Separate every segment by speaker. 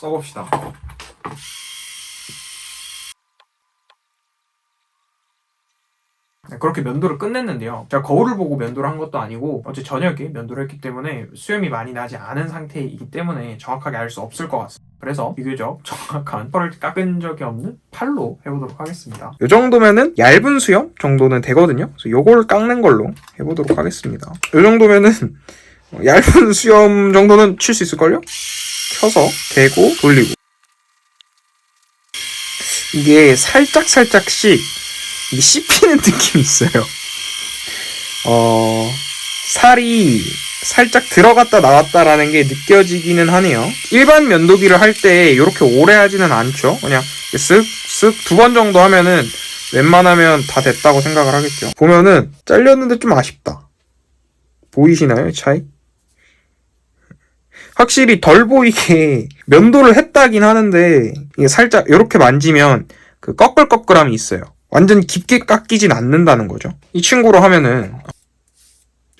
Speaker 1: 써봅시다. 네, 그렇게 면도를 끝냈는데요. 제가 거울을 보고 면도를 한 것도 아니고 어제 저녁에 면도를 했기 때문에 수염이 많이 나지 않은 상태이기 때문에 정확하게 알 수 없을 것 같습니다. 그래서 비교적 정확한 털을 깎은 적이 없는 팔로 해보도록 하겠습니다. 이 정도면은 얇은 수염 정도는 되거든요. 그래서 요거를 깎는 걸로 해보도록 하겠습니다. 이 정도면은 얇은 수염 정도는 칠 수 있을걸요? 켜서 대고 돌리고 이게 살짝 살짝씩 이게 씹히는 느낌이 있어요. 어 살이 살짝 들어갔다 나왔다라는 게 느껴지기는 하네요. 일반 면도기를 할 때 이렇게 오래 하지는 않죠. 그냥 쓱쓱 두 번 정도 하면은 웬만하면 다 됐다고 생각을 하겠죠. 보면은 잘렸는데 좀 아쉽다. 보이시나요? 차이? 확실히 덜 보이게 면도를 했다긴 하는데 이게 살짝 이렇게 만지면 그 꺼끌꺼끌함이 있어요. 완전 깊게 깎이진 않는다는 거죠. 이 친구로 하면은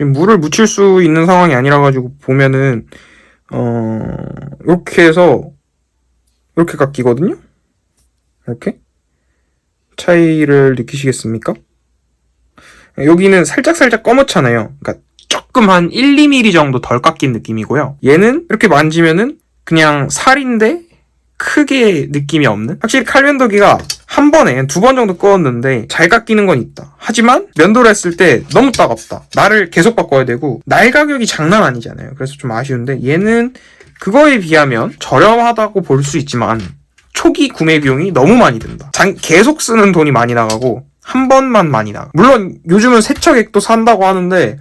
Speaker 1: 물을 묻힐 수 있는 상황이 아니라 가지고 보면은 어 이렇게 해서 이렇게 깎이거든요. 이렇게 차이를 느끼시겠습니까? 여기는 살짝 살짝 검었잖아요. 그러니까 조금 한 1, 2mm 정도 덜 깎인 느낌이고요. 얘는 이렇게 만지면은 그냥 살인데 크게 느낌이 없는? 확실히 칼면도기가 한 번에 두 번 정도 꺼었는데 잘 깎이는 건 있다. 하지만 면도를 했을 때 너무 따갑다. 날을 계속 바꿔야 되고 날 가격이 장난 아니잖아요. 그래서 좀 아쉬운데 얘는 그거에 비하면 저렴하다고 볼 수 있지만 초기 구매 비용이 너무 많이 든다. 장, 계속 쓰는 돈이 많이 나가고 한 번만 많이 나가. 물론 요즘은 세척액도 산다고 하는데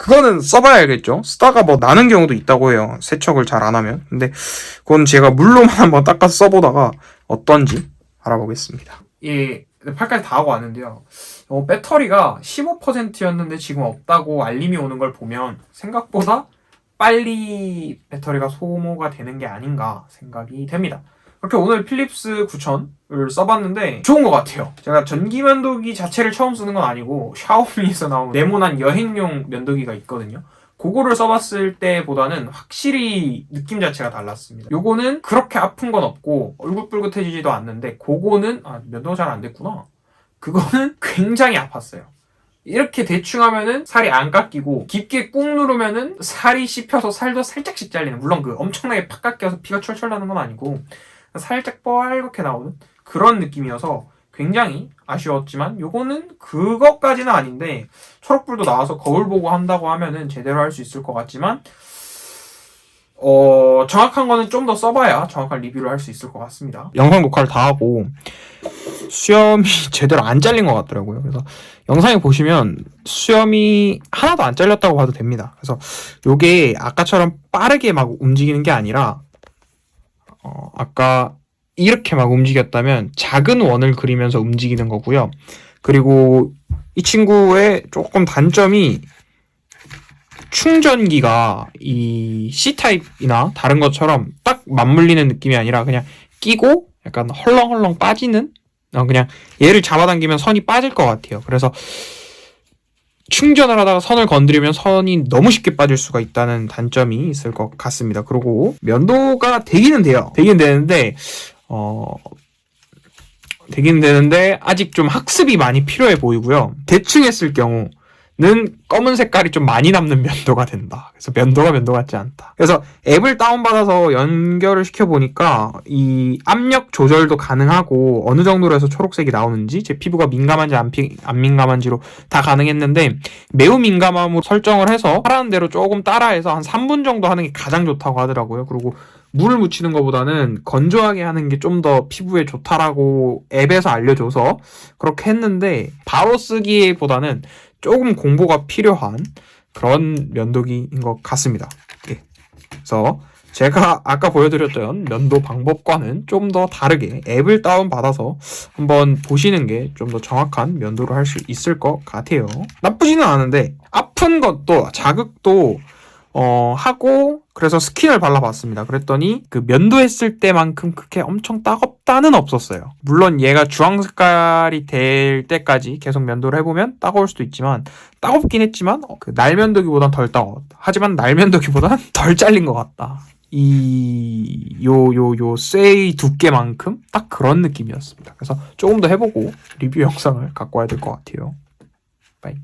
Speaker 1: 그거는 써봐야 알겠죠. 쓰다가 뭐 나는 경우도 있다고 해요. 세척을 잘 안 하면. 근데 그건 제가 물로만 한번 닦아서 써보다가 어떤지 알아보겠습니다. 예, 8까지 다 하고 왔는데요. 어, 배터리가 15%였는데 지금 없다고 알림이 오는 걸 보면 생각보다 빨리 배터리가 소모가 되는 게 아닌가 생각이 됩니다. 그렇게 오늘 필립스 9000을 써봤는데 좋은 것 같아요. 제가 전기 면도기 자체를 처음 쓰는 건 아니고 샤오미에서 나온 네모난 여행용 면도기가 있거든요. 그거를 써봤을 때보다는 확실히 느낌 자체가 달랐습니다. 요거는 그렇게 아픈 건 없고 얼굴불긋해지지도 않는데 그거는 아 면도가 잘 안 됐구나. 그거는 굉장히 아팠어요. 이렇게 대충 하면은 살이 안 깎이고 깊게 꾹 누르면은 살이 씹혀서 살도 살짝씩 잘리는 물론 그 엄청나게 팍 깎여서 피가 철철 나는 건 아니고 살짝 뻘겋게 나오는 그런 느낌이어서 굉장히 아쉬웠지만 요거는 그것까지는 아닌데 초록불도 나와서 거울 보고 한다고 하면은 제대로 할 수 있을 것 같지만 어 정확한 거는 좀 더 써봐야 정확한 리뷰를 할 수 있을 것 같습니다. 영상 녹화를 다 하고 수염이 제대로 안 잘린 것 같더라고요. 그래서 영상에 보시면 수염이 하나도 안 잘렸다고 봐도 됩니다. 그래서 요게 아까처럼 빠르게 막 움직이는 게 아니라 어, 아까 이렇게 막 움직였다면 작은 원을 그리면서 움직이는 거고요. 그리고 이 친구의 조금 단점이 충전기가 이 C타입이나 다른 것처럼 딱 맞물리는 느낌이 아니라 그냥 끼고 약간 헐렁헐렁 빠지는 어, 그냥 얘를 잡아당기면 선이 빠질 것 같아요. 그래서 충전을 하다가 선을 건드리면 선이 너무 쉽게 빠질 수가 있다는 단점이 있을 것 같습니다. 그리고 면도가 되기는 돼요. 되기는 되는데 어 되긴 되는데 아직 좀 학습이 많이 필요해 보이고요. 대충 했을 경우 는 검은 색깔이 좀 많이 남는 면도가 된다. 그래서 면도가 면도 같지 않다. 그래서 앱을 다운받아서 연결을 시켜보니까 이 압력 조절도 가능하고 어느 정도로 해서 초록색이 나오는지 제 피부가 민감한지 안, 피, 안 민감한지로 다 가능했는데 매우 민감함으로 설정을 해서 하라는 대로 조금 따라해서 한 3분 정도 하는 게 가장 좋다고 하더라고요. 그리고 물을 묻히는 것보다는 건조하게 하는 게 좀 더 피부에 좋다라고 앱에서 알려줘서 그렇게 했는데 바로 쓰기보다는 조금 공부가 필요한 그런 면도기인 것 같습니다. 예. 그래서 제가 아까 보여드렸던 면도 방법과는 좀 더 다르게 앱을 다운받아서 한번 보시는 게 좀 더 정확한 면도를 할 수 있을 것 같아요. 나쁘지는 않은데 아픈 것도 자극도 어, 하고 그래서 스킨을 발라봤습니다. 그랬더니 그 면도했을 때만큼 그렇게 엄청 따갑다는 없었어요. 물론 얘가 주황 색깔이 될 때까지 계속 면도를 해보면 따가울 수도 있지만 따갑긴 했지만 어, 그 날면도기보단 덜 따가웠다. 하지만 날면도기보단 덜 잘린 것 같다. 이, 요, 요, 요, 쇠의 두께만큼 딱 그런 느낌이었습니다. 그래서 조금 더 해보고 리뷰 영상을 갖고 와야 될 것 같아요. 빠이.